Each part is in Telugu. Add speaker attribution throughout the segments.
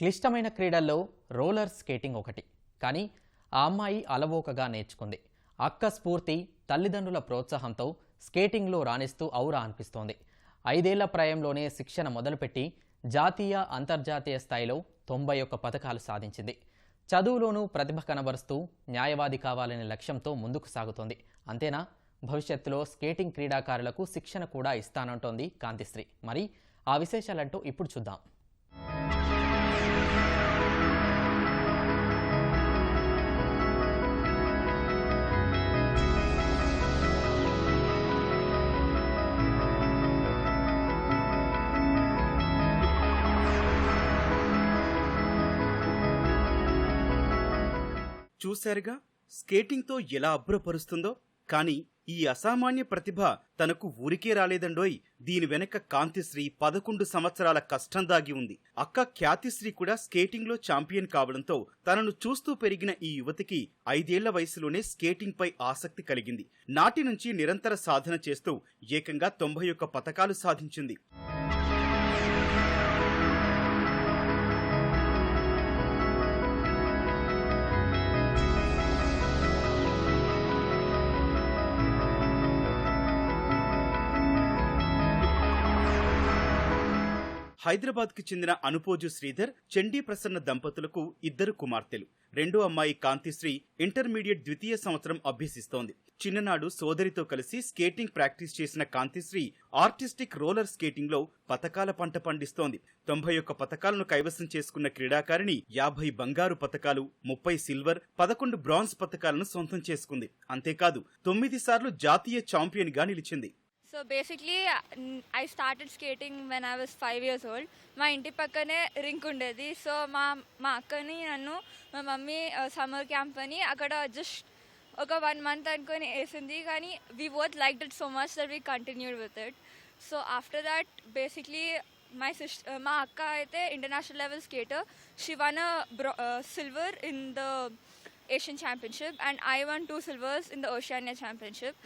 Speaker 1: క్లిష్టమైన క్రీడల్లో రోలర్ స్కేటింగ్ ఒకటి. కానీ ఆ అమ్మాయి అలవోకగా నేర్చుకుంది. అక్క స్ఫూర్తి తల్లిదండ్రుల ప్రోత్సాహంతో స్కేటింగ్లో రాణిస్తూ ఔరా అనిపిస్తోంది. ఐదేళ్ళ ప్రాయంలోనే శిక్షణ మొదలుపెట్టి జాతీయ అంతర్జాతీయ స్థాయిలో తొంభై ఒక్క పథకాలు సాధించింది. చదువులోనూ ప్రతిభ కనబరుస్తూ న్యాయవాది కావాలనే లక్ష్యంతో ముందుకు సాగుతోంది. అంతేనా? భవిష్యత్తులో స్కేటింగ్ క్రీడాకారులకు శిక్షణ కూడా ఇస్తానంటోంది కాంతిశ్రీ. మరి ఆ విశేషాలంటూ ఇప్పుడు చూద్దాం.
Speaker 2: చూశారుగా? స్కేటింగ్తో ఎలా అబ్బురపరుస్తుందో? కానీ ఈ అసామాన్య ప్రతిభ తనకు ఊరికే రాలేదండోయ్. దీని వెనక కాంతిశ్రీ పదకొండు సంవత్సరాల కష్టం దాగి ఉంది. అక్క ఖ్యాతిశ్రీ కూడా స్కేటింగ్లో ఛాంపియన్ కావడంతో తనను చూస్తూ పెరిగిన ఈ యువతికి ఐదేళ్ళ వయసులోనే స్కేటింగ్పై ఆసక్తి కలిగింది. నాటి నుంచి నిరంతర సాధన చేస్తూ ఏకంగా తొంభై ఒక్క పథకాలు సాధించింది. హైదరాబాద్కి చెందిన అనుపోజు శ్రీధర్ చండీ ప్రసన్న దంపతులకు ఇద్దరు కుమార్తెలు. రెండో అమ్మాయి కాంతిశ్రీ ఇంటర్మీడియట్ ద్వితీయ సంవత్సరం అభ్యసిస్తోంది. చిన్ననాడు సోదరితో కలిసి స్కేటింగ్ ప్రాక్టీస్ చేసిన కాంతిశ్రీ ఆర్టిస్టిక్ రోలర్ స్కేటింగ్లో పతకాల పంట పండిస్తోంది. తొంభై ఒక్క పతకాలను కైవసం చేసుకున్న క్రీడాకారిణి యాభై బంగారు పతకాలు ముప్పై సిల్వర్ పదకొండు బ్రాంజ్ పతకాలను సొంతం చేసుకుంది. అంతేకాదు తొమ్మిది సార్లు జాతీయ ఛాంపియన్గా నిలిచింది.
Speaker 3: So basically I started skating when I was five years old మా ఇంటి పక్కనే రింక్ ఉండేది. సో మా మా అక్కని నన్ను మా మమ్మీ సమ్మర్ క్యాంప్ అని అక్కడ జస్ట్ ఒక వన్ మంత్ అనుకొని వేసింది. కానీ we both like it so much that we continued with it so after that basically my sister మా అక్క అయితే international level skater she won silver in the Asian championship and I won two silvers in the Oceania championship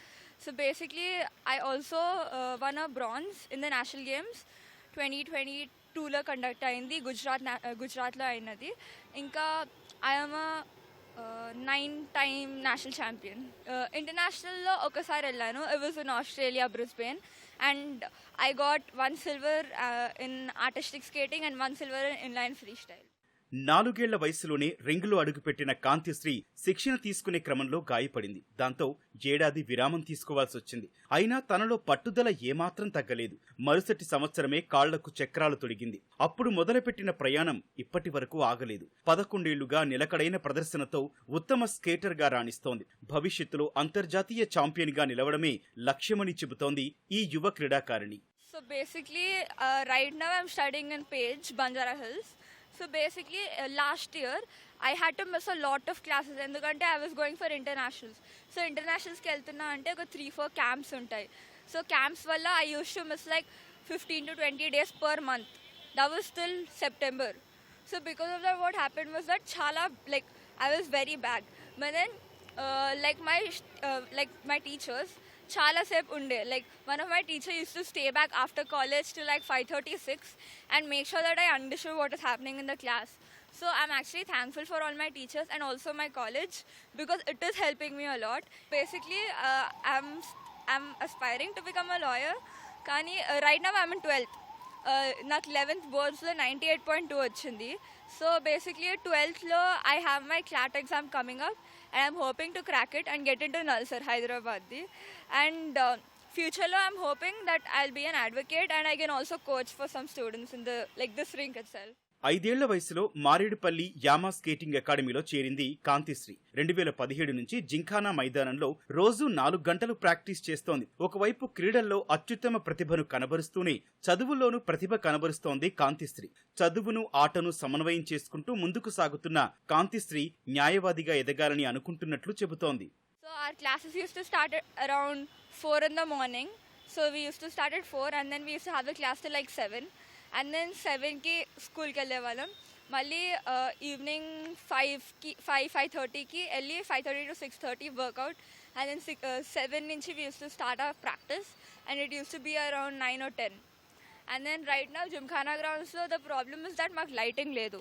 Speaker 3: So basically, I also uh, won a bronze in the national games. 2022లో కండక్ట్ అయింది. గుజరాత్ గుజరాత్లో uh, అయినది. ఇంకా I'm nine time national champion ఇంటర్నేషనల్లో ఒకసారి వెళ్ళాను. It was in Australia Brisbane and I got one silver in artistic skating and one silver in line free style
Speaker 2: నాలుగేళ్ళ వయసులోనే రింగులో అడుగుపెట్టిన కాంతిశ్రీ శిక్షణ తీసుకునే క్రమంలో గాయపడింది. దాంతో ఏడాది విరామం తీసుకోవాల్సి వచ్చింది. అయినా తనలో పట్టుదల ఏమాత్రం తగ్గలేదు. మరుసటి సంవత్సరమే కాళ్ళకు చక్రాలు తొడిగింది. అప్పుడు మొదలుపెట్టిన ప్రయాణం ఇప్పటి వరకు ఆగలేదు. పదకొండేళ్ళుగా నిలకడైన ప్రదర్శనతో ఉత్తమ స్కేటర్గా రాణిస్తోంది. భవిష్యత్తులో అంతర్జాతీయ ఛాంపియన్గా నిలవడమే లక్ష్యమని చెబుతోంది ఈ యువ క్రీడాకారిణి.
Speaker 3: So basically, uh, right now I'm studying in Page, Banjara Hills. So basically last year I had to miss a lot of classes ఎందుకంటే I was going for internationals so ఇంటర్నేషనల్స్కి వెళ్తున్నా అంటే ఒక త్రీ ఫోర్ క్యాంప్స్ ఉంటాయి. సో క్యాంప్స్ వల్ల I use to miss like fifteen to twenty days per month that was still September so because of that what happen was that చాలా like I was very bad but then like my like my teachers చాలా సేపు ఉండే like one of my teacher use to stay back after college to like five thirty six and make sure that I understood what is happening in the class so I'm actually thankful for all my teachers and also my college because it is helping me a lot basically I'm I'm aspiring to become a lawyer కానీ right now I'm in twelfth నాకు లెవెన్త్ బోర్డ్స్లో నైంటీ ఎయిట్ పాయింట్ టూ వచ్చింది. So basically ట్వెల్త్లో I have my CLAT exam coming up and I'm hoping to crack it and get into NALSAR హైదరాబాద్ది and ఫ్యూచర్లో I'm hoping that I be an advocate and I can also coach for some students in the like this rink itself
Speaker 2: ఐదేళ్ళ వయసులో మారేడుపల్లి యామా స్కేటింగ్ అకాడమీలో చేరింది కాంతిశ్రీ. రెండు వేల పదిహేడు నుంచి జింఖానా మైదానంలో రోజు నాలుగు గంటలు ప్రాక్టీస్ చేస్తోంది. ఒకవైపు క్రీడల్లో అత్యుత్తమ ప్రతిభను కనబరుస్తూనే చదువుల్లోనూ ప్రతిభ కనబరుస్తోంది కాంతిశ్రీ. చదువును ఆటను సమన్వయం చేసుకుంటూ ముందుకు సాగుతున్న కాంతిశ్రీ న్యాయవాదిగా ఎదగాలని అనుకుంటున్నట్లు చెబుతోంది.
Speaker 3: So our classes use to start at four 4 in the morning. So we used to start at 4 and then and then సెవెన్కి స్కూల్కి వెళ్ళేవాళ్ళం మళ్ళీ ఈవినింగ్ ఫైవ్కి ఫైవ్ ఫైవ్ థర్టీకి వెళ్ళి five thirty to six thirty workout and then six seven నుంచి we use to start our practice and it use to be around nine or ten and then right నా జిమ్ఖానా గ్రౌండ్స్లో ద ప్రాబ్లమ్ ఇస్ దట్ మాకు లైటింగ్ లేదు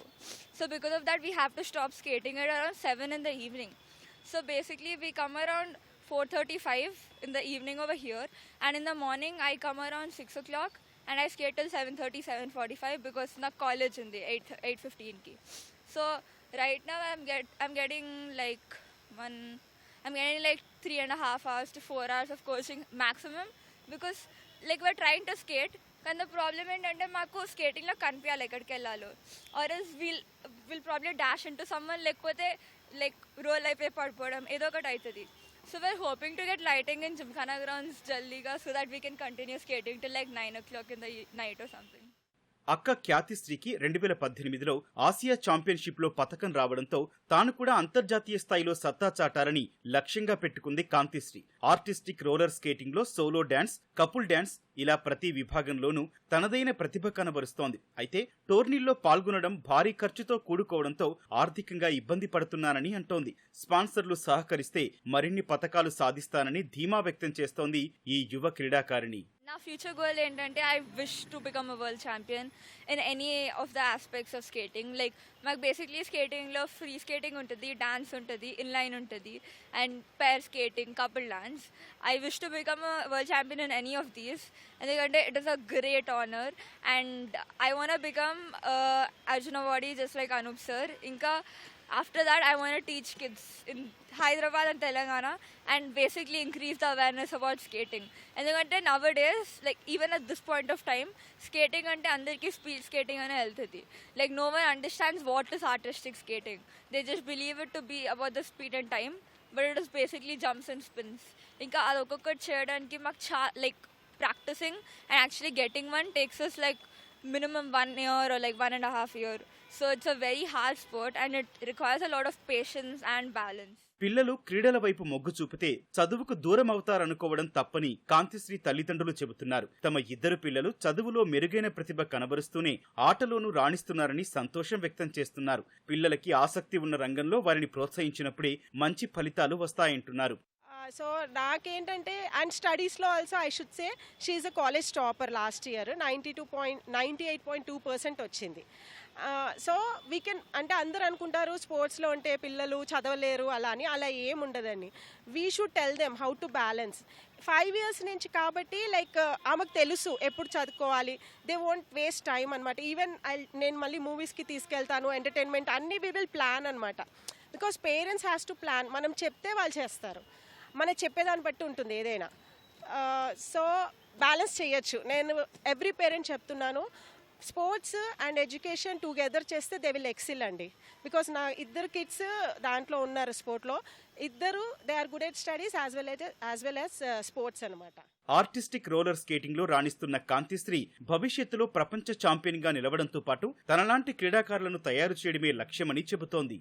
Speaker 3: so because of that we have to stop skating at around seven in the evening so basically we come around four thirty five in the evening over here and in the morning I come around six o'clock and I skate till seven thirty seven forty five because నాకు కాలేజ్ ఉంది ఎయిట్ ఎయిట్ ఫిఫ్టీన్కి సో రైట్ నా I'm get I'm getting like one I'm getting like three and half hours to four hours of coaching maximum because like we're train to skate కానీ ద ప్రాబ్లమ్ ఏంటంటే మాకు స్కేటింగ్లో కనిపించాలి ఎక్కడికి వెళ్ళాలో. Or is wheel wheel problem dash into to someone లేకపోతే లైక్ రోల్ అయిపోయి పడిపోవడం ఏదో ఒకటి అవుతుంది So we're hoping to get lighting in Gymkhana grounds Jalliga so that we can continue skating till like 9 o'clock in the night or something.
Speaker 2: అక్క ఖ్యాతిశ్రీకి రెండు వేల పద్దెనిమిదిలో ఆసియా ఛాంపియన్షిప్లో పథకం రావడంతో తాను కూడా అంతర్జాతీయ స్థాయిలో సత్తా చాటారని లక్ష్యంగా పెట్టుకుంది కాంతిశ్రీ. ఆర్టిస్టిక్ రోలర్ స్కేటింగ్లో సోలో డ్యాన్స్ కపుల్ డ్యాన్స్ ఇలా ప్రతి విభాగంలోనూ తనదైన ప్రతిభ కనబరుస్తోంది. అయితే టోర్నీల్లో పాల్గొనడం భారీ ఖర్చుతో కూడుకోవడంతో ఆర్థికంగా ఇబ్బంది పడుతున్నానని అంటోంది. స్పాన్సర్లు సహకరిస్తే మరిన్ని పథకాలు సాధిస్తానని ధీమా వ్యక్తం చేస్తోంది ఈ యువ క్రీడాకారిణి.
Speaker 3: నా ఫ్యూచర్ గోల్ ఏంటంటే I wish to become a world champion in any of the aspects of skating like మాకు బేసిక్లీ స్కేటింగ్లో ఫ్రీ స్కేటింగ్ ఉంటుంది డాన్స్ ఉంటుంది ఇన్లైన్ ఉంటుంది and pair skating couple dance I wish to become a world champion in any of these ఎందుకంటే it is a great honour and I want become Arjuna body just like Anup sir ఇంకా after that i want to teach kids in hyderabad and telangana and basically increase the awareness about skating. ఎందుకంటే now days like even at this point of time skating అంటే అందరికీ స్పీడ్ స్కేటింగ్ అనే వెళ్తుంది like no one understands what is artistic skating they just believe it to be about the speed and time but it is basically jumps and spins ఇంకా అది ఒక్కొక్కటి చేయడానికి మాకు చా like practicing and actually getting one takes us like minimum one year or like one and a so it's a very hard sport and it requires a lot of patience and balance
Speaker 2: పిల్లలు క్రీడల వైపు మొగ్గు చూపితే చదువుకు దూరం అవుతారనుకోవడం తప్పని కాంతిశ్రీ తల్లిదండ్రులు చెబుతున్నారు. తమ ఇద్దరు పిల్లలు చదువులో మెరుగైన ప్రతిభ కనబరుస్తూనే ఆటలోనూ రాణిస్తున్నారని సంతోషం వ్యక్తం చేస్తున్నారు. పిల్లలకి ఆసక్తి ఉన్న రంగంలో వారిని ప్రోత్సహించినప్పుడే మంచి ఫలితాలు వస్తాయంటున్నారు.
Speaker 4: సో నాకేంటంటే అండ్ స్టడీస్లో also I should say she's a college topper last year ninety two point ninety eight point two percent వచ్చింది. సో వీ కెన్ అంటే అందరు అనుకుంటారు స్పోర్ట్స్లో ఉంటే పిల్లలు చదవలేరు అలా అని అలా ఏముండదని we should tell them how to balance five years నుంచి కాబట్టి లైక్ ఆమెకు తెలుసు ఎప్పుడు చదువుకోవాలి. దే వోంట్ వేస్ట్ టైం అనమాట ఈవెన్ ఐ నేను మళ్ళీ మూవీస్కి తీసుకెళ్తాను ఎంటర్టైన్మెంట్ అన్నీ వీ విల్ ప్లాన్ అనమాట because parents has to plan మనం చెప్తే వాళ్ళు చేస్తారు. మనం చెప్పేదాన్ని బట్టి ఉంటుంది ఏదైనా. సో బ్యాలెన్స్ చేయొచ్చు. నేను ఎవ్రీ పేరెంట్ చెప్తున్నాను స్పోర్ట్స్ అండ్ ఎడ్యుకేషన్ టుగెదర్ చేస్తే దే విల్ ఎక్సిల్ అండి. బికాస్ నా ఇద్దరు కిడ్స్ దాంట్లో ఉన్నారు స్పోర్ట్లో. ఇద్దరు they are good at studies as well as well as sports అనమాట
Speaker 2: ఆర్టిస్టిక్ రోలర్ స్కేటింగ్లో రాణిస్తున్న కాంతిశ్రీ భవిష్యత్తులో ప్రపంచ ఛాంపియన్గా నిలవడంతో పాటు తనలాంటి క్రీడాకారులను తయారు చేయడమే లక్ష్యమని చెబుతోంది.